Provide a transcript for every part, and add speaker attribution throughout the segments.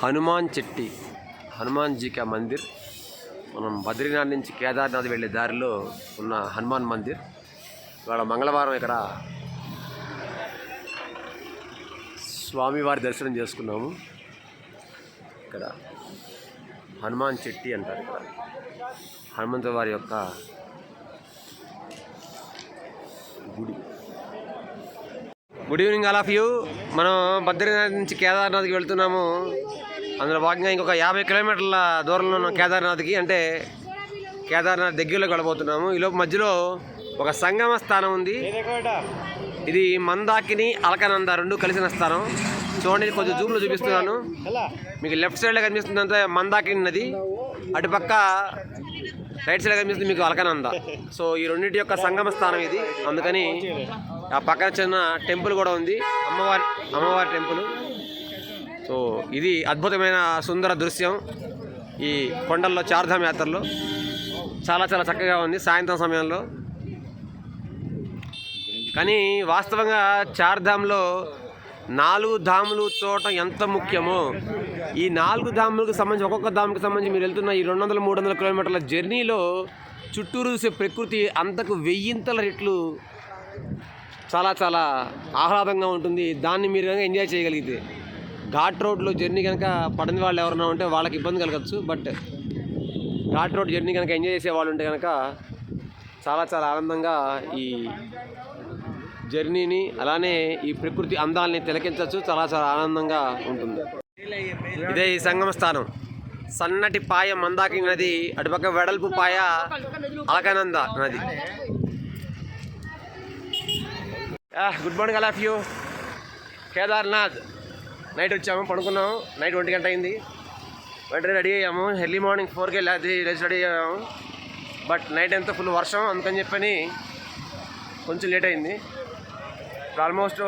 Speaker 1: హనుమాన్ చెట్టి హనుమాన్ జీకా మందిర్. మనం బద్రీనాథ్ నుంచి కేదార్నాథ్ వెళ్ళే దారిలో ఉన్న హనుమాన్ మందిర్. ఇవాళ మంగళవారం ఇక్కడ స్వామివారి దర్శనం చేసుకున్నాము. ఇక్కడ హనుమాన్ చెట్టి అంటారు ఇక్కడ. హనుమంత వారి యొక్క గుడి. Good evening all of you. మనం బద్రీనాథ్ నుంచి కేదార్నాథ్కి వెళ్తున్నాము. అందులో భాగంగా ఇంకొక యాభై కిలోమీటర్ల దూరంలో ఉన్న కేదార్నాథ్కి అంటే కేదార్నాథ్ దగ్గరలోకి వెళ్ళబోతున్నాము. ఈలోపు మధ్యలో ఒక సంగమ స్థానం ఉంది. ఇది మందాకిని అలకనంద రెండు కలిసిన స్థానం. చూడండి కొంచెం జూమ్లో చూపిస్తున్నాను. మీకు లెఫ్ట్ సైడ్లో కనిపిస్తుంది అంతా మందాకిని నది. అటుపక్క రైట్ సైడ్ కనిపిస్తుంది మీకు అలకనంద. సో ఈ రెండింటి యొక్క సంగమ స్థానం ఇది. అందుకని ఆ పక్కన చిన్న టెంపుల్ కూడా ఉంది. అమ్మవారి అమ్మవారి టెంపుల్. సో ఇది అద్భుతమైన సుందర దృశ్యం ఈ కొండల్లో చార్ధామ్ యాత్రలో. చాలా చాలా చక్కగా ఉంది సాయంత్రం సమయంలో. కానీ వాస్తవంగా చార్ధామ్లో నాలుగు ధాములు చూడటం ఎంత ముఖ్యమో? ఈ నాలుగు ధాములకు సంబంధించి ఒక్కొక్క ధాముకి సంబంధించి మీరు వెళ్తున్న ఈ రెండు వందల మూడు వందల కిలోమీటర్ల జర్నీలో చుట్టూరు చూసే ప్రకృతి అంతకు వెయ్యింతల రెట్లు చాలా చాలా ఆహ్లాదంగా ఉంటుంది. దాన్ని మీరు ఎంజాయ్ చేయగలిగితే. ఘాట్ రోడ్లో జర్నీ కనుక పడని వాళ్ళు ఎవరైనా ఉంటే వాళ్ళకి ఇబ్బంది కలగచ్చు బట్ ఘాట్ రోడ్ జర్నీ కనుక ఎంజాయ్ చేసే వాళ్ళు ఉంటే కనుక చాలా చాలా ఆనందంగా ఈ జర్నీని అలానే ఈ ప్రకృతి అందాలని తిలకించవచ్చు చాలా చాలా ఆనందంగా ఉంటుంది. ఇదే ఈ సంగమ స్థానం. సన్నటి పాయ మందాకి నది అటుపక్క వెడల్పు పాయ అలకానంద నది. Good morning all of you. Kedarnath. Night వచ్చాము పడుకున్నాము. నైట్ ఒంటి గంట అయింది. వెంటనే రెడీ అయ్యాము. ఎర్లీ మార్నింగ్ ఫోర్కి వెళ్ళి అది లేచి రెడీ అయ్యాము. బట్ నైట్ ఎంత ఫుల్ వర్షం అందుకని చెప్పని కొంచెం లేట్ అయింది. Almost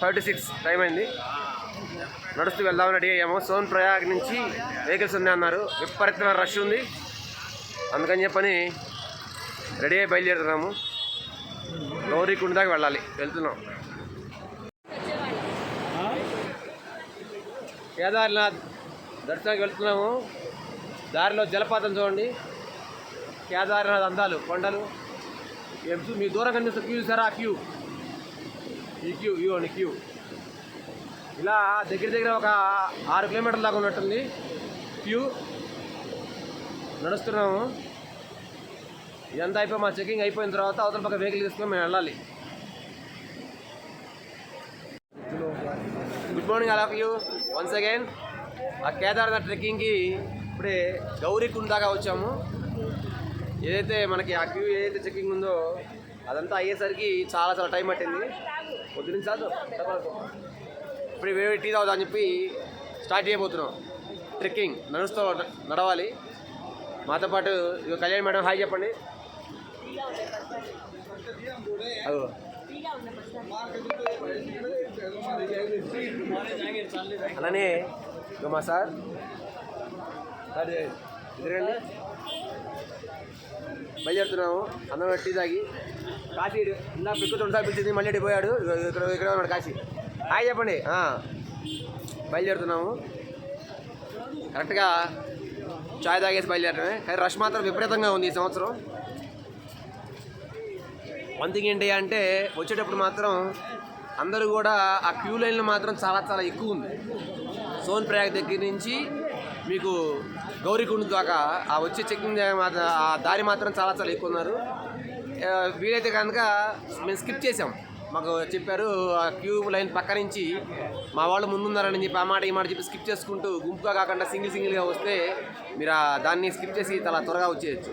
Speaker 1: five to six time అయింది. నడుస్తూ వెళ్దామని రెడీ అయ్యాము. సోన్ ప్రయాగ్ నుంచి వెహికల్స్ ఉన్నాయి అన్నారు విపరీతమైన రష్ ఉంది. అందుకని చెప్పని రెడీ అయ్యి బయలుదేరుతున్నాము. గౌరీకుండ దాకా వెళ్ళాలి. వెళ్తున్నాం. కేదార్నాథ్ దర్శనానికి వెళ్తున్నాము. దారిలో జలపాతం చూడండి. కేదార్నాథ్ అందాలు కొండలు. ఏం మీ దూరం కనిపిస్తే క్యూ చూసారా? ఆ క్యూ. ఈ క్యూ యూ అండి క్యూ. ఇలా దగ్గర దగ్గర ఒక ఆరు కిలోమీటర్ల దాకా ఉన్నట్టుంది. క్యూ. నడుస్తున్నాము. ఇదంతా అయిపోయి మా చెకింగ్ అయిపోయిన తర్వాత అవతల పక్క వెహికల్ తీసుకొని మేము వెళ్ళాలి. గుడ్ మార్నింగ్ అలా క్యూ. వన్స్ అగైన్ ఆ కేదార్నాథ్ ట్రెక్కింగ్కి ఇప్పుడే గౌరీకుండ దాకా వచ్చాము. ఏదైతే మనకి ఆ క్యూ ఏదైతే చెక్కింగ్ ఉందో అదంతా అయ్యేసరికి చాలా చాలా టైం పట్టింది. పొద్దు నుంచి చాలు. ఇప్పుడు వేరే టీ తాగుదా అని చెప్పి స్టార్ట్ చేయబోతున్నాం. ట్రెక్కింగ్ నడుస్తూ నడవాలి. మాతో పాటు ఇక కళ్యాణ్ మేడం హాయ్ చెప్పండి. అదో అలానే గమా సార్. సార్ ఎదురండి బయలుదేరుతున్నాము. అందరం టీ తాగి. కాశీ ఇందా పిక్కుతూ ఉంటా పిలిచింది మళ్ళీ ఇటు పోయాడు. ఇక్కడ ఇక్కడ ఉన్నాడు కాశీ. హాయ్ చెప్పండి. బయలుదేరుతున్నాము. కరెక్ట్గా చాయ్ తాగేసి బయలుదేరటమే. కానీ రష్ మాత్రం విపరీతంగా ఉంది ఈ సంవత్సరం. వన్ థింగ్ ఏంటి అంటే వచ్చేటప్పుడు మాత్రం అందరూ కూడా ఆ క్యూ లైన్లు మాత్రం చాలా చాలా ఎక్కువ ఉంది. సోన్ ప్రయాగ్ దగ్గర నుంచి మీకు గౌరీకుండ దాకా ఆ వచ్చే చెక్కింగ్ మాత్రం ఆ దారి మాత్రం చాలా చాలా ఎక్కువ ఉన్నారు. వీలైతే కనుక మేము స్కిప్ చేసాం మాకు చెప్పారు ఆ క్యూ లైన్ పక్క నుంచి మా వాళ్ళు ముందున్నారని చెప్పి ఆ మాట ఈ మాట చెప్పి స్కిప్ చేసుకుంటూ గుంపుగా కాకుండా సింగిల్ సింగిల్గా వస్తే మీరు ఆ దాన్ని స్కిప్ చేసి చాలా త్వరగా వచ్చేయచ్చు.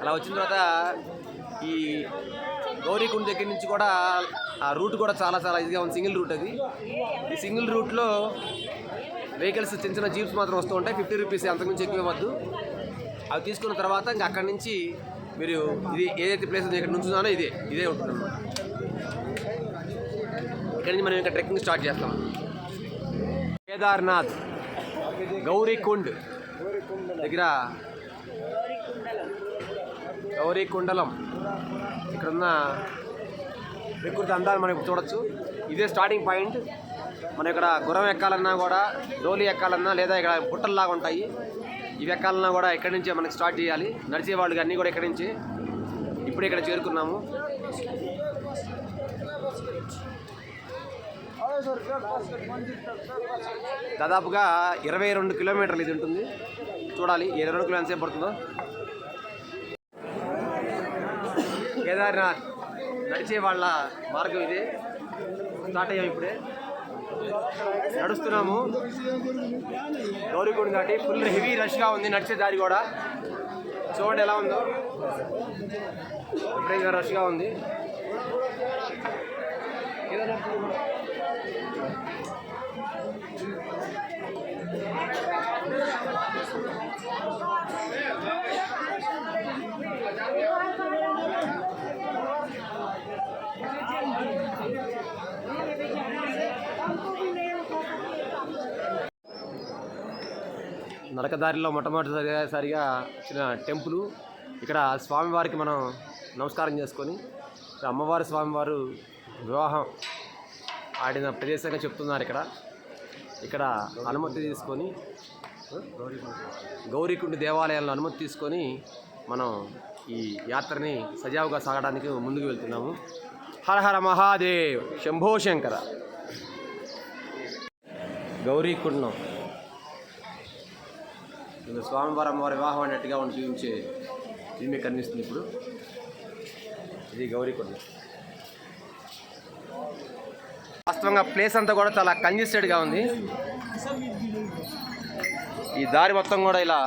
Speaker 1: అలా వచ్చిన తర్వాత ఈ గౌరీకుండ దగ్గర నుంచి కూడా ఆ రూట్ కూడా చాలా చాలా ఇదిగా ఉంది సింగిల్ రూట్ అది. ఈ సింగిల్ రూట్లో వెహికల్స్ చిన్న చిన్న జీప్స్ మాత్రం వస్తూ ఉంటాయి ఫిఫ్టీ రూపీస్ అంతకుమించి ఎక్కువ ఇవ్వద్దు. అవి తీసుకున్న తర్వాత ఇంకా అక్కడి నుంచి మీరు ఇది ఏదైతే ప్లేస్ ఉందో ఇక్కడ నుంచున్నానో ఇదే ఇదే ఉంటుంది అన్నమాట. ఇక్కడి నుంచి మనం ఇంకా ట్రెక్కింగ్ స్టార్ట్ చేస్తాం. కేదార్నాథ్ గౌరీకుండ్ దగ్గర గౌరీ కుండలం. ఇక్కడున్న ప్రకృతి అందాలు మనం ఇప్పుడు చూడొచ్చు. ఇదే స్టార్టింగ్ పాయింట్ మనం ఇక్కడ గుర్రం ఎక్కాలన్నా కూడా డోలి ఎక్కాలన్నా లేదా ఇక్కడ పుట్టల్లాగా ఉంటాయి. ఇవి ఎక్కాలన్నా కూడా ఇక్కడి నుంచే మనకి స్టార్ట్ చేయాలి. నడిచే వాళ్ళు అన్నీ కూడా ఇక్కడి నుంచి ఇప్పుడే ఇక్కడ చేరుకున్నాము. దాదాపుగా ఇరవై రెండు కిలోమీటర్లు ఇది ఉంటుంది. చూడాలి ఇరవై రెండు కిలో ఎంతసేపు పడుతుందో. కేదార్నాథ్ నడిచే వాళ్ళ మార్గం ఇది. స్టార్ట్ అయ్యాం ఇప్పుడే. నడుస్తున్నాము. గౌరీగుడి దాటి ఫుల్ హెవీ రష్గా ఉంది నడిచే దారి కూడా. చూడండి ఎలా ఉందో. విపరీతంగా రష్గా ఉంది. నడకదారిలో మొట్టమొదటిసారిగా వచ్చిన టెంపుల్. ఇక్కడ స్వామివారికి మనం నమస్కారం చేసుకొని ఇక్కడ అమ్మవారి స్వామివారు వివాహం ఆడిన ప్రదేశంగా చెప్తున్నారు ఇక్కడ. ఇక్కడ అనుమతి తీసుకొని గౌరీకుండి దేవాలయాలను అనుమతి తీసుకొని మనం ఈ యాత్రని సజావుగా సాగడానికి ముందుకు వెళ్తున్నాము. హర హర మహాదేవ్ శంభో శంకర. గౌరీకుండం ఇది స్వామివారి అమ్మవారి వివాహం అన్నట్టుగా ఉండి చూపించే దీన్ని కనిపిస్తుంది ఇప్పుడు. ఇది గౌరీకొండ వాస్తవంగా ప్లేస్ అంతా కూడా చాలా కంజెస్టెడ్గా ఉంది. ఈ దారి మొత్తం కూడా ఇలా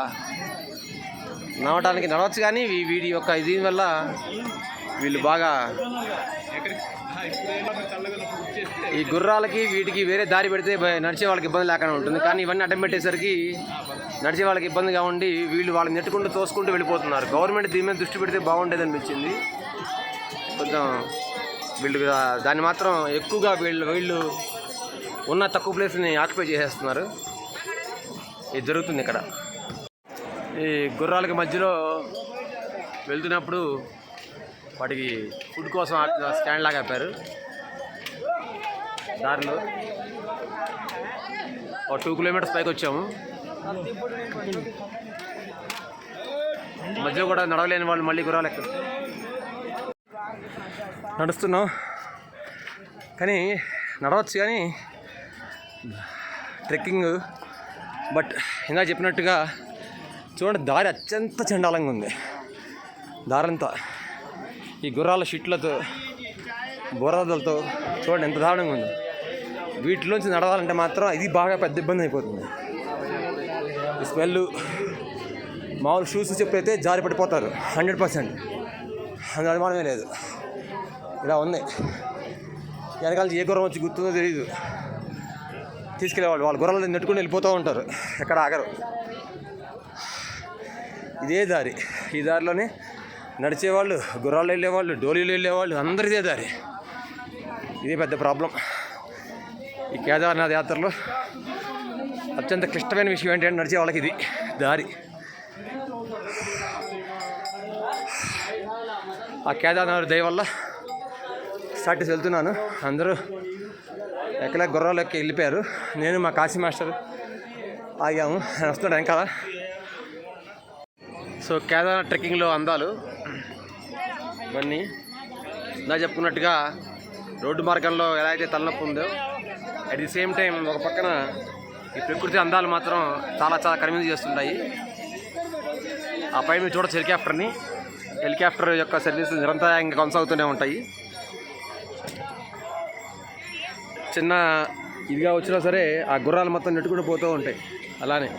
Speaker 1: నడవటానికి నడవచ్చు కానీ వీడి యొక్క ఇది వల్ల వీళ్ళు బాగా ఈ గుర్రాలకి వీటికి వేరే దారి పెడితే నడిచే వాళ్ళకి ఇబ్బంది లేకుండా ఉంటుంది. కానీ ఇవన్నీ అడ్డం పెట్టేసరికి నడిచే వాళ్ళకి ఇబ్బందిగా ఉండి వీళ్ళు వాళ్ళని నెట్టుకుంటూ తోసుకుంటూ వెళ్ళిపోతున్నారు. గవర్నమెంట్ దీని మీద దృష్టి పెడితే బాగుండేది అనిపించింది. కొంచెం వీళ్ళు దాన్ని మాత్రం ఎక్కువగా వీళ్ళు వీళ్ళు ఉన్న తక్కువ ప్లేస్ని ఆక్యుపై చేసేస్తున్నారు. ఇది జరుగుతుంది ఇక్కడ. ఈ గుర్రాలకి మధ్యలో వెళ్తున్నప్పుడు వాటికి ఫుడ్ కోసం స్టాండ్ లాగా ఆపారు. దారిలో ఒక టూ కిలోమీటర్స్ పైకి వచ్చాము. మధ్యలో కూడా నడవలేని వాళ్ళు మళ్ళీ గుర్రాలు ఎక్కడ నడుస్తున్నాం. కానీ నడవచ్చు కానీ ట్రెక్కింగ్ బట్ ఇందా చెప్పినట్టుగా చూడండి దారి అత్యంత చండాలంగా ఉంది. దారంతా ఈ గుర్రాల షిట్లతో బురదలతో చూడండి ఎంత దారుణంగా ఉంది. వీటిలోంచి నడవాలంటే మాత్రం ఇది బాగా పెద్ద ఇబ్బంది అయిపోతుంది. ఈ స్మెల్ మామూలు షూస్ చెప్పైతే జారి పడిపోతారు. హండ్రెడ్ పర్సెంట్ అందులో అనుమానమే లేదు. ఇలా ఉంది. వెనకాల ఏ గుర్రం వచ్చి గుర్తుందో తెలియదు తీసుకెళ్ళేవాళ్ళు. వాళ్ళు గుర్రాలు నెట్టుకుని వెళ్ళిపోతూ ఉంటారు. ఎక్కడ ఆగరు. ఇదే దారి. ఈ దారిలోనే నడిచేవాళ్ళు గుర్రాలు వెళ్ళేవాళ్ళు డోలీలు వెళ్ళేవాళ్ళు అందరిదే దారి. ఇదే పెద్ద ప్రాబ్లం ఈ కేదార్నాథ్ యాత్రలో అత్యంత క్లిష్టమైన విషయం ఏంటంటే నడిచే వాళ్ళకి ఇది దారి. ఆ కేదార్నాథ్ దయ వల్ల స్టార్ట్ చేసి వెళ్తున్నాను. అందరూ ఎక్కడ గుర్రాలకి వెళ్ళిపోయారు. నేను మా కాశీ మాస్టర్ ఆగాము. ఆయన వస్తున్నాడు వెనకాల. సో కేదార్నాథ్ ట్రెక్కింగ్లో అందాలు. ఇవన్నీ. ఇందా చెప్పుకున్నట్టుగా రోడ్డు మార్గంలో ఎలా అయితే తలనొప్పి ఉందో అట్ ది సేమ్ టైం ఒక పక్కన ఈ ప్రకృతి అందాలు మాత్రం చాలా చాలా కనువిందు చేస్తుంటాయి. ఆ పై మీరు చూడొచ్చు హెలికాప్టర్ని. హెలికాప్టర్ యొక్క సర్వీస్ నిరంతరాయంగా కొనసాగుతూనే ఉంటాయి. చిన్న ఇదిగా వచ్చినా సరే ఆ గుర్రాలు మొత్తం నెట్టుకుంటూ పోతూ ఉంటాయి. అలానే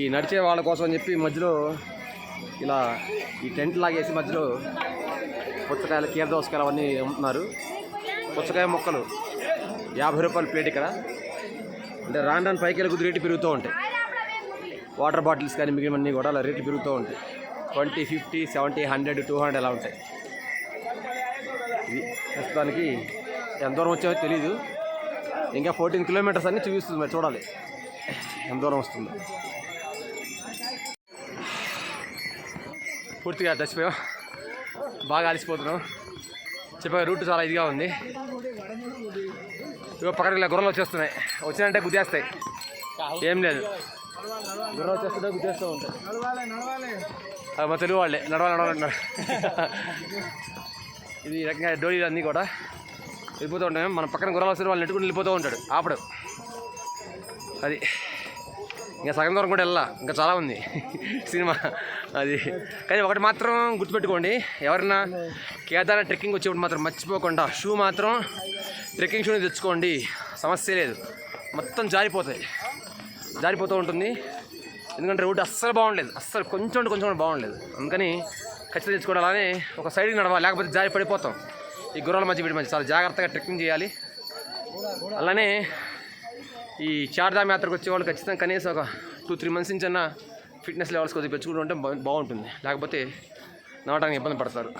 Speaker 1: ఈ నడిచే వాళ్ళ కోసం అని చెప్పి మధ్యలో ఇలా ఈ టెంట్ లాగేసి మధ్యలో పుచ్చకాయలు కీర దోసకాయలు అవన్నీ అమ్ముతున్నారు. పుచ్చకాయ మొక్కలు. యాభై రూపాయల ప్లేట్ ఇక్కడ. అంటే రాను రాను పైకి వెళ్ళి కొద్ది రేటు పెరుగుతూ ఉంటాయి. వాటర్ బాటిల్స్ కానీ మిగిలినవన్నీ కూడా అలా రేట్లు పెరుగుతూ ఉంటాయి. Twenty fifty seventy hundred two hundred అలా ఉంటాయి. ఇది ప్రస్తుతానికి ఎంత దూరం వచ్చామో తెలీదు. ఇంకా ఫోర్టీన్ కిలోమీటర్స్ అన్నీ చూపిస్తుంది మరి చూడాలి. ఎంత దూరం వస్తుందో. పూర్తిగా చచ్చిపోయాం. బాగా అలసిపోతున్నాం. చెప్పే రూట్ చాలా ఇదిగా ఉంది. ఇగో పక్కన ఇలా గుర్రలు వచ్చేస్తున్నాయి. వచ్చినంటే గుద్దేస్తాయి. ఏం లేదు. గుర్రం వచ్చేస్తుంటే గుద్దేస్తూ ఉంటాయి. అవి మా తెలుగు వాళ్ళే. నడవాలి నడవాలంటున్నారు ఇది రకంగా డోలీలు అన్నీ కూడా వెళ్ళిపోతూ ఉంటాయి. మన పక్కన గుర్రాలు వస్తే వాళ్ళు నెట్టుకుని వెళ్ళిపోతూ ఉంటాడు. ఆపడు. అది. ఇంకా సగం దూరం కూడా వెళ్ళా ఇంకా చాలా ఉంది సినిమా. అది. కానీ ఒకటి మాత్రం గుర్తుపెట్టుకోండి. ఎవరైనా కేదార ట్రెక్కింగ్ వచ్చేప్పుడు మాత్రం మర్చిపోకుండా షూ మాత్రం ట్రెక్కింగ్ షూని తెచ్చుకోండి. సమస్య లేదు. మొత్తం జారిపోతాయి. జారిపోతూ ఉంటుంది. ఎందుకంటే రోడ్డు అస్సలు బాగుండలేదు. అస్సలు కొంచెం కొంచెం బాగుండలేదు. అందుకని ఖచ్చితంగా తెచ్చుకోవడం అలానే ఒక సైడ్కి నడవాలి. లేకపోతే జారి పడిపోతాం. ఈ గుర్రాల మధ్య వీటి మధ్య. చాలా జాగ్రత్తగా ట్రెక్కింగ్ చేయాలి. అలానే ఈ చార్ధామ్ యాత్రకు వచ్చే వాళ్ళు ఖచ్చితంగా కనీసం ఒక టూ త్రీ మంత్స్ నుంచి అన్న ఫిట్నెస్ లెవెల్స్ కొద్దిగా పెంచుకుంటూ ఉంటే బాగుంటుంది. లేకపోతే నడవడానికి ఇబ్బంది పడతారు.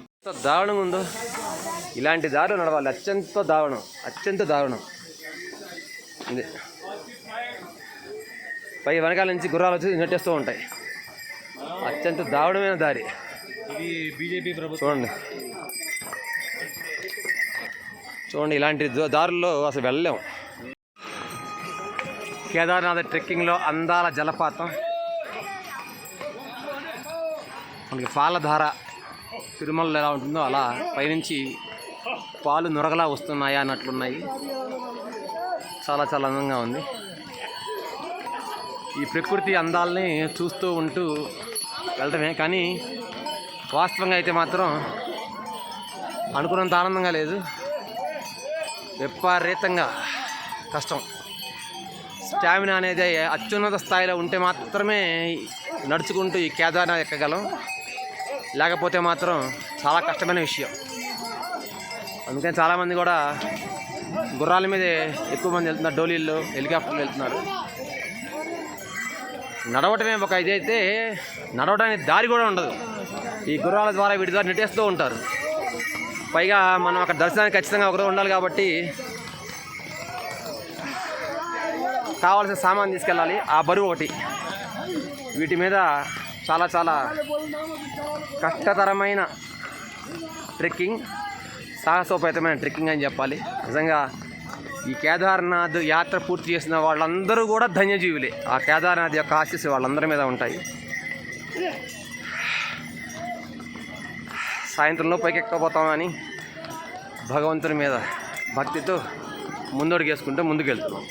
Speaker 1: ఎంత దారుణంగా ఉందో. ఇలాంటి దారులు నడవాలి. అత్యంత దారుణం. అత్యంత దారుణం. ఇది. పై వెనకాల నుంచి గుర్రాలు వచ్చి నెట్టేస్తూ ఉంటాయి. అత్యంత దారుణమైన దారి.
Speaker 2: ఇది బీజేపీ ప్రభుత్వం.
Speaker 1: చూడండి. చూడండి ఇలాంటి దారుల్లో అసలు వెళ్ళలేం. కేదార్నాథ్ ట్రెక్కింగ్లో అందాల జలపాతం. మనకి పాలధార తిరుమలలో ఎలా ఉంటుందో అలా పైనుంచి పాలు నురగలా వస్తున్నాయా అన్నట్లున్నాయి. చాలా చాలా అందంగా ఉంది. ఈ ప్రకృతి అందాలని చూస్తూ ఉంటూ వెళ్ళటమే కానీ వాస్తవంగా అయితే మాత్రం అనుకున్నంత ఆనందంగా లేదు. విపరీతంగా కష్టం. స్టామినా అనేది అత్యున్నత స్థాయిలో ఉంటే మాత్రమే నడుచుకుంటూ ఈ కేదార్నాథ్ ఎక్కగలం. లేకపోతే మాత్రం చాలా కష్టమైన విషయం. అందుకని చాలామంది కూడా గుర్రాల మీదే ఎక్కువ మంది వెళ్తున్నారు డోలీలు హెలికాప్టర్లు వెళ్తున్నారు. నడవటమే ఒక ఇదైతే నడవడానికి దారి కూడా ఉండదు. ఈ గుర్రాల ద్వారా వీటి ద్వారా నెట్టేస్తూ ఉంటారు. పైగా మనం అక్కడ దర్శనానికి ఖచ్చితంగా ఒకరు ఉండాలి కాబట్టి కావాల్సిన సామాన్ తీసుకెళ్ళాలి. ఆ బరువు ఒకటి. వీటి మీద చాలా చాలా కష్టతరమైన ట్రెక్కింగ్ సాహసోపేతమైన ట్రెక్కింగ్ అని చెప్పాలి. నిజంగా ఈ కేదార్నాథ్ యాత్ర పూర్తి చేసిన వాళ్ళందరూ కూడా ధన్యజీవులే. ఆ కేదార్నాథ్ యొక్క ఆశీస్సు వాళ్ళందరి మీద ఉంటాయి. సాయంత్రంలో పైకి ఎక్కకపోతామని భగవంతుని మీద భక్తితో ముందడుగేసుకుంటూ ముందుకెళ్తున్నాం.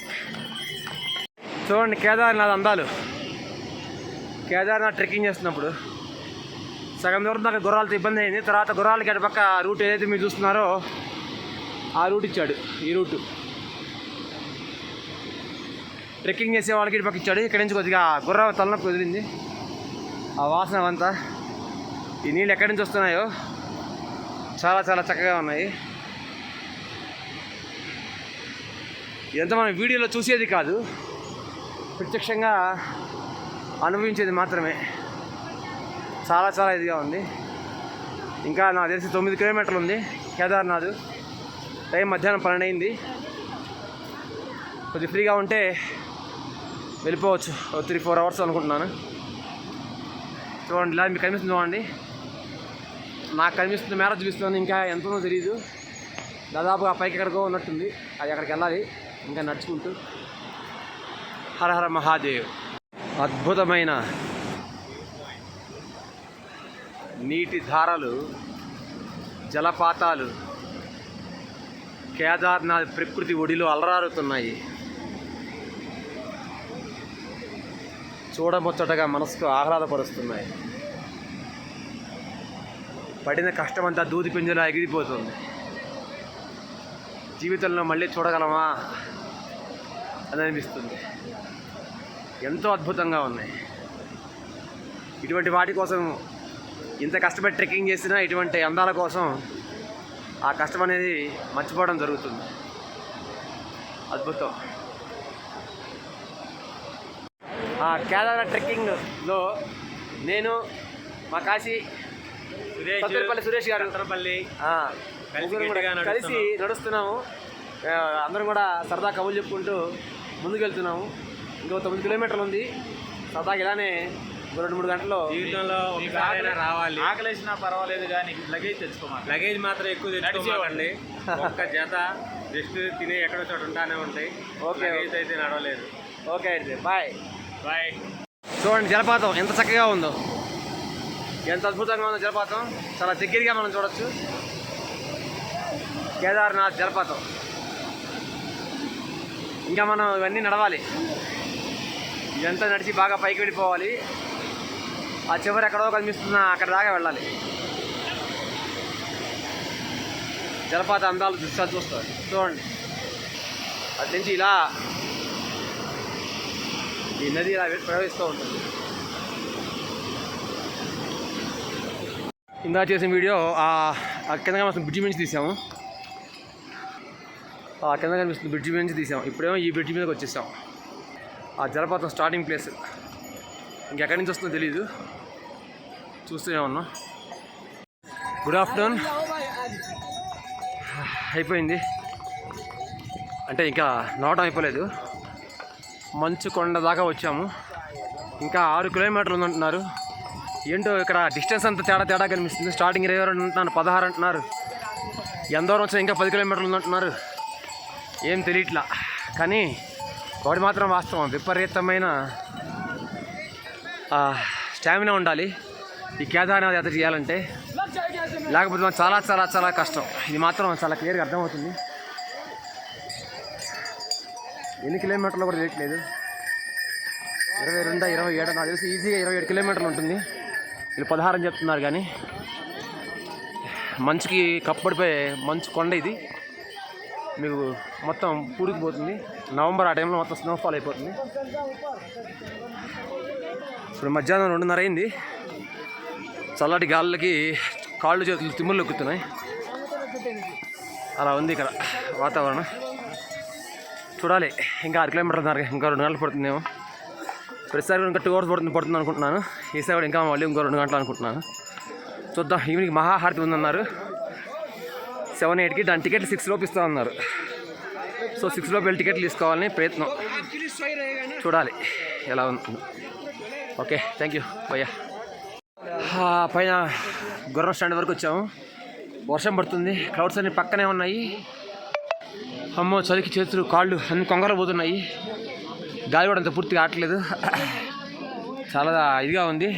Speaker 1: చూడండి కేదార్నాథ్ అందాలు. కేదార్నాథ్ ట్రెక్కింగ్ చేస్తున్నప్పుడు సగం దూరం దాకా గుర్రాలతో ఇబ్బంది అయింది. తర్వాత గుర్రాలకి అటు పక్క రూట్ ఏదైతే మీరు చూస్తున్నారో ఆ రూట్ ఇచ్చాడు. ఈ రూట్. ట్రెక్కింగ్ చేసే వాళ్ళకి ఇటు పక్క ఇచ్చాడు. ఇక్కడ నుంచి కొద్దిగా గుర్రం తలనొప్పి వదిలింది. ఆ వాసన అంతా ఈ నీళ్ళు ఎక్కడి నుంచి వస్తున్నాయో చాలా చాలా చక్కగా ఉన్నాయి. ఇదంతా మనం వీడియోలో చూసేది కాదు. ప్రత్యక్షంగా అనుభవించేది మాత్రమే. చాలా చాలా ఇదిగా ఉంది. ఇంకా నాకు తెలిసి తొమ్మిది కిలోమీటర్లు ఉంది. కేదార్నాథ్. టైం మధ్యాహ్నం పన్నెండు అయింది కొద్దిగా ఫ్రీగా ఉంటే వెళ్ళిపోవచ్చు. త్రీ ఫోర్ అవర్స్ అనుకుంటున్నాను. చూడండి ఇలా మీకు కనిపిస్తుంది చూడండి. నాకు కనిపిస్తుంది మేర చూపిస్తుంది. ఇంకా ఎంతనో తెలియదు దాదాపుగా పైకి ఎక్కడికో ఉన్నట్టుంది. అది అక్కడికి వెళ్ళాలి. ఇంకా నడుచుకుంటూ. హర హర మహాదేవ్. అద్భుతమైన నీటి ధారలు జలపాతాలు కేదార్నాథ్ ప్రకృతి ఒడిలో అలరారుతున్నాయి. చూడముచ్చటగా మనసుకు ఆహ్లాదపరుస్తున్నాయి. పడిన కష్టమంతా దూది పింజలా ఎగిరిపోతుంది. జీవితంలో మళ్ళీ చూడగలమా అని అనిపిస్తుంది. ఎంతో అద్భుతంగా ఉన్నాయి. ఇటువంటి వాటి కోసం ఇంత కష్టపడి ట్రెక్కింగ్ చేసినా ఇటువంటి అందాల కోసం ఆ కష్టం అనేది మర్చిపోవడం జరుగుతుంది. అద్భుతం. ఆ కేదార ట్రెక్కింగ్లో నేను మా కాశీ
Speaker 2: సురేష్
Speaker 1: సత్తెనపల్లి సురేష్ గారు.
Speaker 2: సత్తెనపల్లి
Speaker 1: ఆ,
Speaker 2: కలిసి
Speaker 1: నడుస్తున్నాము. అందరం కూడా సరదా కబుర్లు చెప్పుకుంటూ ముందుకు వెళ్తున్నాము ఇంకో తొమ్మిది కిలోమీటర్లు ఉంది. సరదాగా ఇలానే రెండు మూడు గంటల్లో
Speaker 2: జీవితంలో ఒకసారైనా రావాలి. ఆకలేసినా పర్వాలేదు కానీ లగేజ్ తెచ్చుకోమాలి లగేజ్ మాత్రం ఎక్కువ తెచ్చుకోమాకండి. ఒక్క జత జస్ట్ తినే ఎక్కడో చోట ఉంటానే ఉంటాయి.
Speaker 1: ఓకే.
Speaker 2: లగేజ్ అయితే నడవలేదు.
Speaker 1: ఓకే అయితే బాయ్.
Speaker 2: బాయ్.
Speaker 1: చూడండి జలపాతం ఎంత చక్కగా ఉందో. ఎంత అద్భుతంగా ఉందో జలపాతం. చాలా దగ్గరగా మనం చూడొచ్చు. కేదార్నాథ్ జలపాతం. ఇంకా మనం ఇవన్నీ నడవాలి. ఇదంతా నడిచి బాగా పైకి వెళ్ళిపోవాలి. ఆ చివరి ఎక్కడో కనిపిస్తున్న అక్కడ దాకా వెళ్ళాలి. జలపాత అందాలు దృశ్యాలు చూస్తారు. చూడండి. అటు నుంచి ఇలా ఈ నది ఇలా ప్రవహిస్తూ ఉంటుంది. ఇందా చేసిన వీడియో ఆ కింద కనిపిస్తున్న బ్రిడ్జి నుంచి తీసాము. ఆ కింద కనిపిస్తున్న బ్రిడ్జి నుంచి తీసాము. ఇప్పుడేమో ఈ బ్రిడ్జి మీదకి వచ్చేసాం ఆ జలపాతం స్టార్టింగ్ ప్లేస్ ఇంకెక్కడి నుంచి వస్తుందో తెలీదు. చూస్తూనే ఉన్నాం గుడ్ ఆఫ్టర్నూన్ అయిపోయింది. అంటే ఇంకా నోటం అయిపోలేదు. మంచు కొండ దాకా వచ్చాము. ఇంకా ఆరు కిలోమీటర్లు ఉందంటున్నారు. ఏంటో ఇక్కడ డిస్టెన్స్ అంతా తేడా తేడా కనిపిస్తుంది. స్టార్టింగ్ ఇరవై రెండు అంటున్నాను పదహారు అంటున్నారు. ఎంత వచ్చినా ఇంకా పది కిలోమీటర్లు ఉందంటున్నారు. ఏం తెలియట్లా. కానీ ఒకటి మాత్రం వాస్తవం. విపరీతమైన స్టామినా ఉండాలి. ఈ కేదార్నాథ్ యాత్ర చేయాలంటే లేకపోతే మనం చాలా చాలా చాలా కష్టం. ఇది మాత్రం చాలా క్లియర్గా అర్థమవుతుంది. ఎన్ని కిలోమీటర్లు కూడా తెలియట్లేదు ఇరవై రెండు ఇరవై ఏడు నాకు తెలిసి ఈజీగా ఇరవై ఏడు కిలోమీటర్లు ఉంటుంది. వీళ్ళు పదహారు అని చెప్తున్నారు కానీ మంచుకి కప్పడిపోయే మంచు కొండ ఇది. మీకు మొత్తం పూడికిపోతుంది. నవంబర్ ఆ టైంలో మొత్తం స్నోఫాల్ అయిపోతుంది. ఇప్పుడు మధ్యాహ్నం రెండున్నర అయింది. చల్లటి గాలులకి కాళ్ళు చేతులు తిమ్ములు ఎక్కుతున్నాయి. అలా ఉంది ఇక్కడ వాతావరణం. చూడాలి ఇంకా ఆరు కిలోమీటర్లు ఉన్నారు ఇంకా రెండు గంటలు పడుతుందేమో. ప్రతిసారి ఇంకా టూ అవర్స్ పడుతుంది పడుతుంది అనుకుంటున్నాను. ఈసారి కూడా ఇంకా మళ్ళీ ఇంకో రెండు గంటలు అనుకుంటున్నాను. చూద్దాం ఈవినింగ్ మహాహారతి ఉందన్నారు. సెవెన్ ఎయిట్కి దాని టికెట్లు సిక్స్ లోపు ఇస్తా అన్నారు. సో సిక్స్ లోపు వెళ్ళి టికెట్లు తీసుకోవాలని ప్రయత్నం. చూడాలి ఎలా ఉంది ఓకే థ్యాంక్ యూ భయ్యా పైన గుర్రం స్టాండ్ వరకు వచ్చాము. వర్షం పడుతుంది. క్లౌడ్స్ అన్ని పక్కనే ఉన్నాయి. అమ్మో చలికి చేతులు కాళ్ళు అన్ని కొంగలు పోతున్నాయి. గాలి కూడా అంత పూర్తిగా ఆటలేదు చాలా ఇదిగా ఉంది.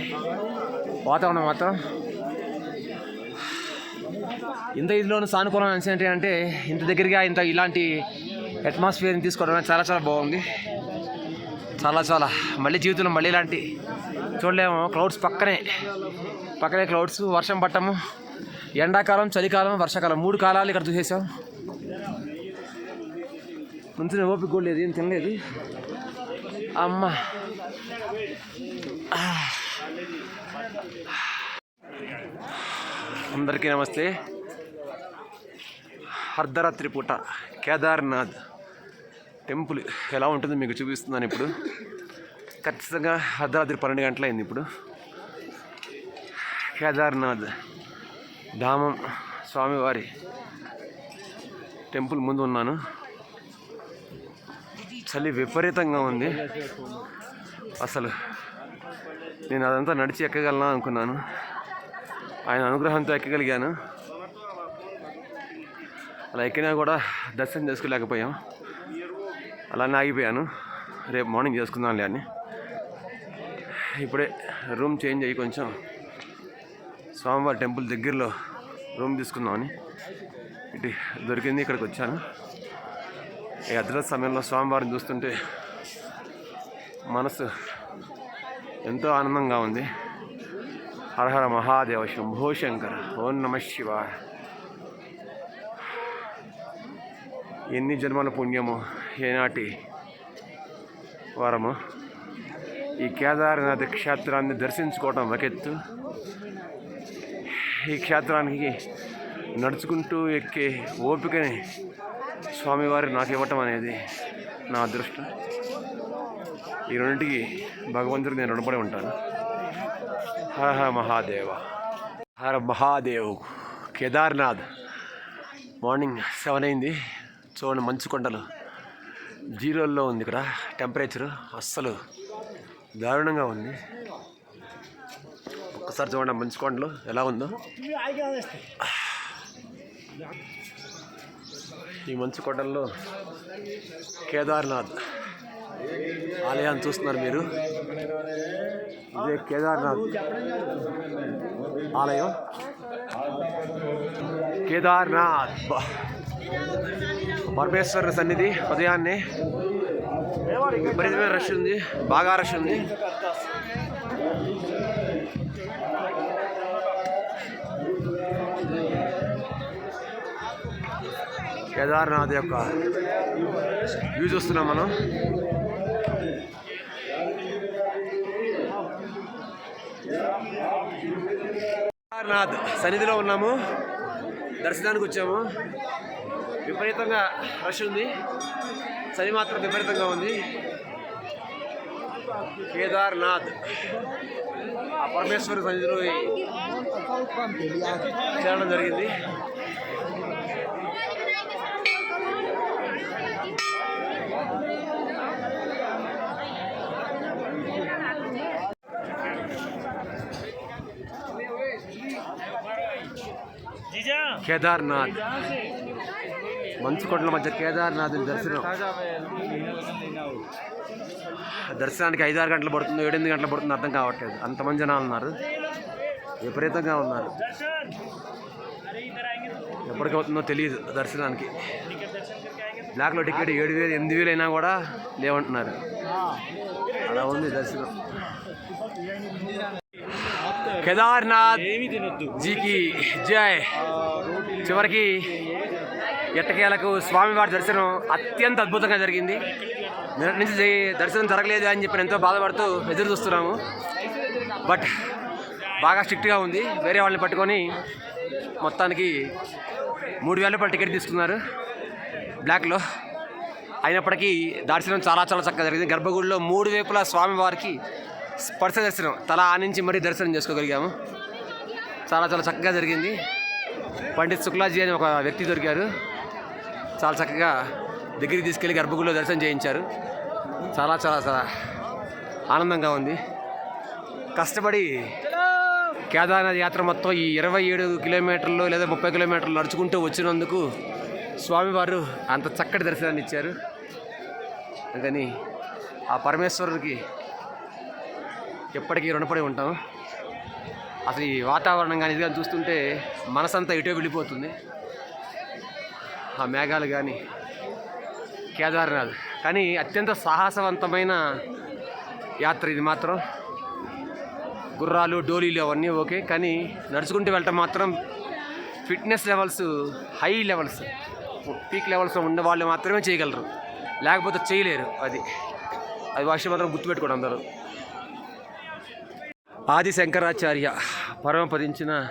Speaker 1: వాతావరణం మాత్రం. ఇంత ఇదిలోనూ సానుకూలం ఏంటి అంటే ఇంత దగ్గరగా ఇంత ఇలాంటి అట్మాస్ఫియర్ని తీసుకోవడం అనేది చాలా చాలా బాగుంది. చాలా చాలా. మళ్ళీ జీవితంలో మళ్ళీ ఇలాంటి చూడలేము. క్లౌడ్స్ పక్కనే. పక్కనే క్లౌడ్స్ వర్షం పట్టము. ఎండాకాలం చలికాలం వర్షాకాలం. మూడు కాలాలు ఇక్కడ చూసేసాం. మంచిగా ఓపిక కూడా లేదు. ఏం తినలేదు. అమ్మ. అందరికీ నమస్తే. అర్ధరాత్రి పూట. కేదార్నాథ్. టెంపుల్ ఎలా ఉంటుందో మీకు చూపిస్తున్నాను ఇప్పుడు. ఖచ్చితంగా అర్ధరాత్రి పన్నెండు గంటలైంది ఇప్పుడు. కేదార్నాథ్ ధామం స్వామివారి టెంపుల్ ముందు ఉన్నాను. చలి విపరీతంగా ఉంది. అసలు నేను అదంతా నడిచి ఎక్కగలనా అనుకున్నాను. ఆయన అనుగ్రహంతో ఎక్కగలిగాను. అలా ఎక్కినా కూడా దర్శనం చేసుకోలేకపోయాం. అలానే ఆగిపోయాను. రేపు మార్నింగ్ చేసుకుందాంలే అని. ఇప్పుడే రూమ్ చేంజ్ అయ్యి కొంచెం స్వామివారి టెంపుల్ దగ్గరలో రూమ్ తీసుకుందామని ఇటు దొరికింది ఇక్కడికి వచ్చాను. ఈ అర్ధరాత్రి సమయంలో స్వామివారిని చూస్తుంటే మనసు ఎంతో ఆనందంగా ఉంది. హరహర మహాదేవ శంభో శంకర ఓం నమ శివ ఎన్ని జన్మల పుణ్యమో ఏనాటి వారము. ఈ కేదారనాథ క్షేత్రాన్ని దర్శించుకోవటం ఒక ఎత్తు ఈ క్షేత్రానికి నడుచుకుంటూ ఎక్కే ఓపికని స్వామివారు నాకు ఇవ్వటం అనేది నా అదృష్టం. ఈ రెండింటికి భగవంతుడికి నేను రుణపడి ఉంటాను. హర హర మహాదేవ. హర మహాదేవ్. కేదార్నాథ్. మార్నింగ్ సెవెన్ అయింది. చూడండి మంచు కొండలు. జీరోల్లో ఉంది ఇక్కడ. టెంపరేచరు అస్సలు దారుణంగా ఉంది. ఒక్కసారి చూడండి ఆ కొండలు ఎలా ఉందో. ఈ మంచు కొండల్లో కేదార్నాథ్ ఆలయాన్ని చూస్తున్నారు మీరు. ఇదే కేదార్నాథ్ ఆలయం. కేదార్నాథ్. బా. పరమేశ్వరుని సన్నిధి ఉదయాన్నే. విపరీతమైన రష్ ఉంది బాగా రష్ ఉంది. కేదార్నాథ్ యొక్క వ్యూ చూస్తున్నాం మనం. కేదార్నాథ్ సన్నిధిలో ఉన్నాము దర్శనానికి వచ్చాము. విపరీతంగా రష్ ఉంది. చలి మాత్రం విపరీతంగా ఉంది. కేదార్నాథ్. ఆ పరమేశ్వరి సన్నిధిలో చేరడం జరిగింది. కేదార్నాథ్. మంచు కొండల మధ్య కేదార్నాథ్ దర్శనం. దర్శనానికి ఐదు ఆరు గంటలు పడుతుందో ఏడెనిమిది గంటలు పడుతుందో అర్థం కావట్లేదు. అంతమంది జనాలు ఉన్నారు. విపరీతంగా ఉన్నారు. ఎప్పటికి అవుతుందో తెలియదు దర్శనానికి. బ్లాక్లో టికెట్ ఏడు వేలు ఎనిమిది వేలు అయినా కూడా లేవంటున్నారు. అలా ఉంది దర్శనం. కేదార్నాథ్ జీకి జై. చివరికి ఎట్టకేలకు స్వామివారి దర్శనం అత్యంత అద్భుతంగా జరిగింది. నిన్నటి నుంచి దర్శనం జరగలేదు అని చెప్పి ఎంతో బాధపడుతూ ఎదురు చూస్తున్నాము. బట్ బాగా స్ట్రిక్ట్గా ఉంది. వేరే వాళ్ళని పట్టుకొని మొత్తానికి మూడు వేల రూపాయలు టికెట్ తీసుకున్నారు. బ్లాక్లో అయినప్పటికీ దర్శనం చాలా చాలా చక్కగా జరిగింది. గర్భగుడిలో మూడు వైపులా స్వామివారికి స్పర్శ దర్శనం తల ఆనించి మరీ దర్శనం చేసుకోగలిగాము. చాలా చాలా చక్కగా జరిగింది. పండిత్ శుక్లాజీ అని ఒక వ్యక్తి దొరికారు. చాలా చక్కగా దగ్గరికి తీసుకెళ్ళి గర్భగుడిలో దర్శనం చేయించారు. చాలా చాలా చాలా ఆనందంగా ఉంది. కష్టపడి కేదార్నాథ్ యాత్ర మొత్తం ఈ ఇరవై ఏడు కిలోమీటర్లు లేదా ముప్పై కిలోమీటర్లు నడుచుకుంటూ వచ్చినందుకు స్వామివారు అంత చక్కటి దర్శనాన్ని ఇచ్చారు. అందుకని ఆ పరమేశ్వరుడికి ఎప్పటికీ రుణపడి ఉంటాం. అసలు ఈ వాతావరణం కానీ ఇది కానీ చూస్తుంటే మనసంతా ఇటో వెళ్ళిపోతుంది. ఆ మేఘాలు కానీ కేదార్నాథ్. కానీ అత్యంత సాహసవంతమైన యాత్ర ఇది మాత్రం. గుర్రాలు డోలీలు అవన్నీ ఓకే కానీ నడుచుకుంటూ వెళ్ళటం మాత్రం fitness levels high levels peak levels ఉన్న వాళ్ళు మాత్రమే చేయగలరు. లేకపోతే చేయలేరు అది. అది విషయం మాత్రం గుర్తుపెట్టుకోండి అందరూ. ఆది శంకరాచార్య పరమపదించిన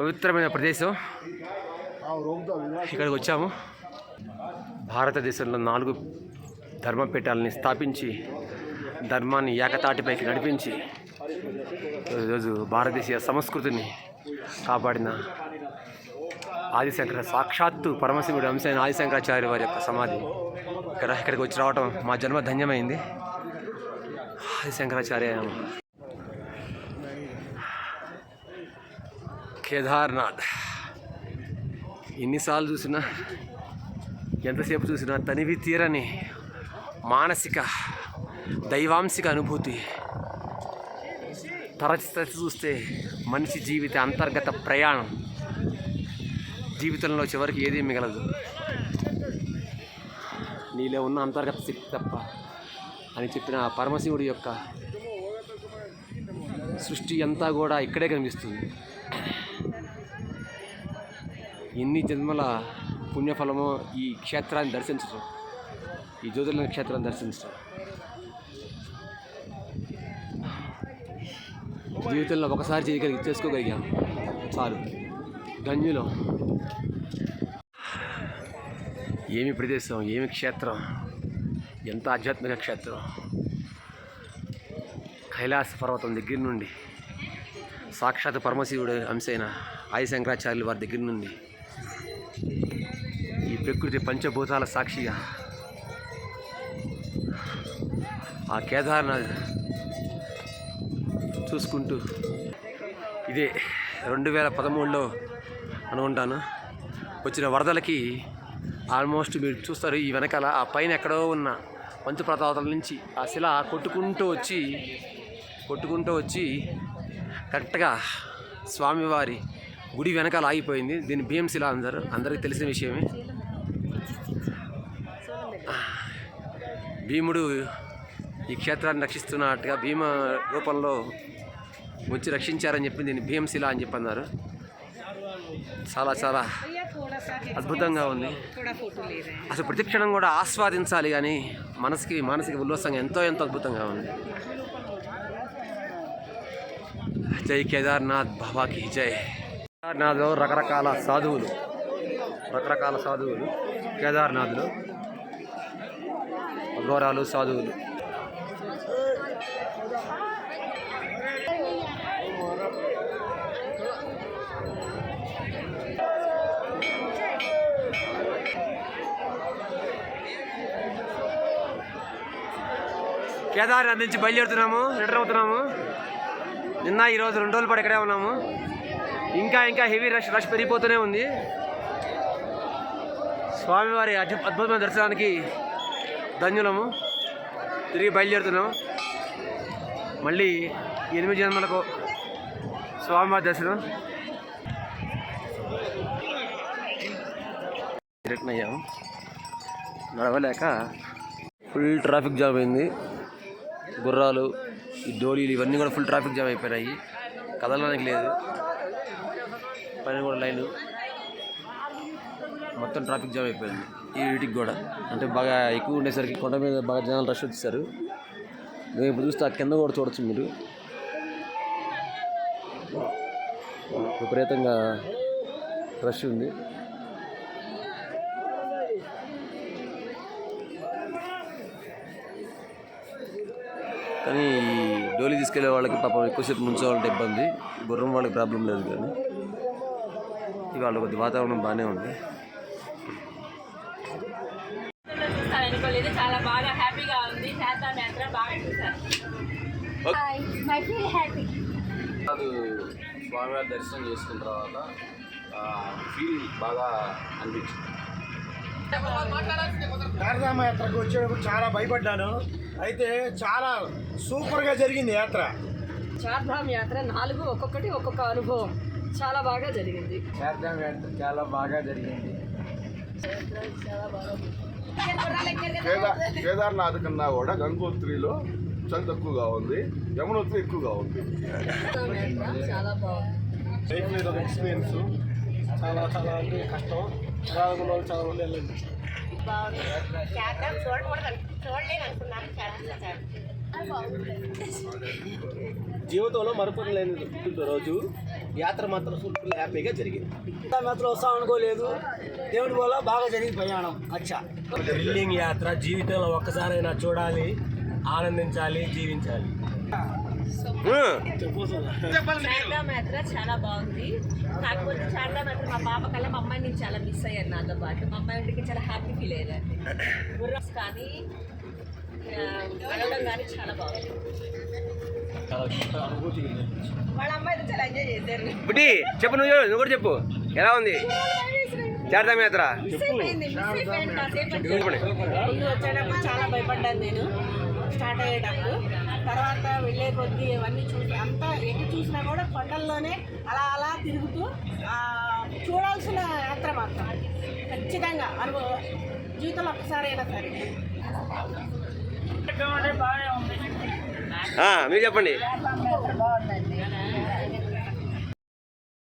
Speaker 1: పవిత్రమైన ప్రదేశం. ఇక్కడికి వచ్చాము భారతదేశంలో నాలుగు ధర్మపీఠాలని స్థాపించి ధర్మాన్ని ఏకతాటిపైకి నడిపించి ఈరోజు భారతదేశీయ సంస్కృతిని కాపాడిన ఆదిశంకర సాక్షాత్తు పరమశివుడు అంశైన ఆదిశంకరాచార్య వారి యొక్క సమాధి. ఇక్కడ ఇక్కడికి వచ్చి రావటం మా జన్మ ధన్యమైంది. ఆదిశంకరాచార్య కేదార్నాథ్. ఎన్నిసార్లు చూసినా ఎంతసేపు చూసినా తనివి తీరని మానసిక దైవాంశిక అనుభూతి. తరచి తరచి చూస్తే మనిషి జీవిత అంతర్గత ప్రయాణం జీవితంలో చివరికి ఏదీ మిగలదు. నీలో ఉన్న అంతర్గత శక్తి తప్ప అని చెప్పిన పరమశివుడి యొక్క సృష్టి అంతా కూడా ఇక్కడే కనిపిస్తుంది. ఎన్ని జన్మల పుణ్యఫలమో ఈ క్షేత్రాన్ని దర్శించడం. ఈ జ్యోతిర్లింగ క్షేత్రాన్ని దర్శించడం. జీవితంలో ఒకసారి చేయగలిగి చేసుకోగలిగాం. చాలు. గంజులో ఏమి ప్రదేశం ఏమి క్షేత్రం ఎంత ఆధ్యాత్మిక క్షేత్రం. కైలాస పర్వతం దగ్గర నుండి సాక్షాత్ పరమశివుడు అంశైన ఆది శంకరాచార్యులు వారి దగ్గర నుండి ఈ ప్రకృతి పంచభూతాల సాక్షిగా. ఆ కేదార్నాథ్ చూసుకుంటూ ఇదే రెండు వేల పదమూడులో అనుకుంటాను. వచ్చిన వరదలకి ఆల్మోస్ట్ మీరు చూస్తారు ఈ వెనకాల ఆ పైన ఎక్కడో ఉన్న పంచ ప్రతావతల నుంచి ఆ శిల కొట్టుకుంటూ వచ్చి కొట్టుకుంటూ వచ్చి కరెక్ట్గా స్వామివారి గుడి వెనకాల ఆగిపోయింది. దీన్ని భీమ్ అందరు అందరికీ తెలిసిన విషయమే. భీముడు ఈ క్షేత్రాన్ని రక్షిస్తున్నట్టుగా భీమ రూపంలో వచ్చి రక్షించారని చెప్పి దీన్ని భీమశిల అని చెప్పి అన్నారు. చాలా చాలా అద్భుతంగా ఉంది. అసలు ప్రతి క్షణం కూడా ఆస్వాదించాలి కానీ మనసుకి మానసిక ఉల్లాసంగా ఎంతో ఎంతో అద్భుతంగా ఉంది. జై కేదార్నాథ్ బాబాకి జై. కేదార్నాథ్లో రకరకాల సాధువులు. రకరకాల సాధువులు. కేదార్నాథ్లో ఘోరాలు సాధువులు. కేదార్నాథ్ నుంచి బయలుదేరుతున్నాము రిటర్న్ అవుతున్నాము. నిన్న ఈరోజు రెండు రోజులు పాటు ఇక్కడే ఉన్నాము. ఇంకా ఇంకా హెవీ రష్ రష్ పెరిగిపోతూనే ఉంది. స్వామివారి అద్భు- అద్భుతమైన దర్శనానికి ధన్యులము. తిరిగి బయలుదేరుతున్నాము. మళ్ళీ ఎనిమిది జన్మలకు స్వామివారి దర్శనం. రిటర్న్ అయ్యాము. నడవలేక ఫుల్ ట్రాఫిక్ జామ్ అయింది. గుర్రాలు ఈ డోలీలు ఇవన్నీ కూడా ఫుల్ ట్రాఫిక్ జామ్ అయిపోయినాయి. కదలడానికి లేదు. పైన కూడా లైన్. మొత్తం ట్రాఫిక్ జామ్ అయిపోయింది. ఈ వీటికి కూడా. అంటే బాగా ఎక్కువ ఉండేసరికి కొండ మీద బాగా జనాలు రష్ వచ్చేసారు. మేము ఇప్పుడు చూస్తే ఆ కింద కూడా చూడొచ్చు మీరు. విపరీతంగా రష్ ఉంది. కానీ డోలీ తీసుకెళ్ళే వాళ్ళకి పాపం ఎక్కువసేపు నుంచోవాలంటే ఇబ్బంది. గుర్రం వాళ్ళకి ప్రాబ్లం లేదు కానీ. ఇవాళ కొద్ది వాతావరణం బాగానే ఉంది.
Speaker 3: చాలా బాగా హ్యాపీగా ఉంది బాగా చూసారు
Speaker 1: స్వామివారి దర్శనం చేసుకున్న తర్వాత ఫీల్ బాగా అనిపించింది.
Speaker 4: చారధామ యాత్రకు వచ్చేటప్పుడు చాలా భయపడ్డాను. అయితే చాలా సూపర్గా జరిగింది యాత్ర.
Speaker 3: చార్ధామ్ యాత్ర నాలుగు ఒక్కొక్కటి ఒక్కొక్క అనుభవం. చాలా బాగా జరిగింది.
Speaker 4: యాత్ర చాలా బాగా జరిగింది.
Speaker 5: కేదార్ కేదార్నాథ్ కన్నా కూడా గంగోత్రిలో చాలా తక్కువగా ఉంది. యమునోత్రి ఎక్కువగా ఉంది.
Speaker 3: చాలా బాగుంది
Speaker 4: లైఫ్ మీద ఒక ఎక్స్పీరియన్స్ చాలా చాలా అంటే కష్టం. రాకుండా చాలా మంది వెళ్ళండి. జీవితంలో మరపులేని రోజు యాత్ర మాత్రం ఫుల్ హ్యాపీగా జరిగింది. మాత్రం వస్తాం అనుకోలేదు. దేవుడి వల్ల బాగా జరిగింది ప్రయాణం. అచ్చా. థ్రిల్లింగ్ యాత్ర జీవితంలో ఒక్కసారైనా చూడాలి ఆనందించాలి జీవించాలి.
Speaker 3: చార్ధామ్ యాత్ర చాలా బాగుంది. కాకపోతే చార్ధామ్ యాత్ర మా పాప కల్లా మా అమ్మాయిని నేను చాలా మిస్ అయ్యాను నాతో పాటు. మా అమ్మాయి ఉంటే చాలా హ్యాపీ ఫీల్ గుర్రస్ కానీ కానీ చాలా బాగుంది వాళ్ళ అమ్మాయితో చాలా ఎంజాయ్ చేశారు
Speaker 1: బుడ్డి చెప్పు నువ్వు నువ్వు కూడా చెప్పు. ఎలా ఉంది? చార్ధామ్ యాత్ర
Speaker 3: ముందు వచ్చేటప్పుడు చాలా భయపడ్డాను నేను స్టార్ట్ అయ్యేటప్పుడు తర్వాత వెళ్ళే కొద్దీ అవన్నీ చూసి అంతా ఎటు చూసినా కూడా కొండల్లోనే అలా అలా తిరుగుతూ చూడాల్సిన యాత్ర మాత్రం ఖచ్చితంగా అనుభవం జీవితంలో ఒక్కసారైనా అయినా సరే
Speaker 1: ఉంది. మీరు చెప్పండి.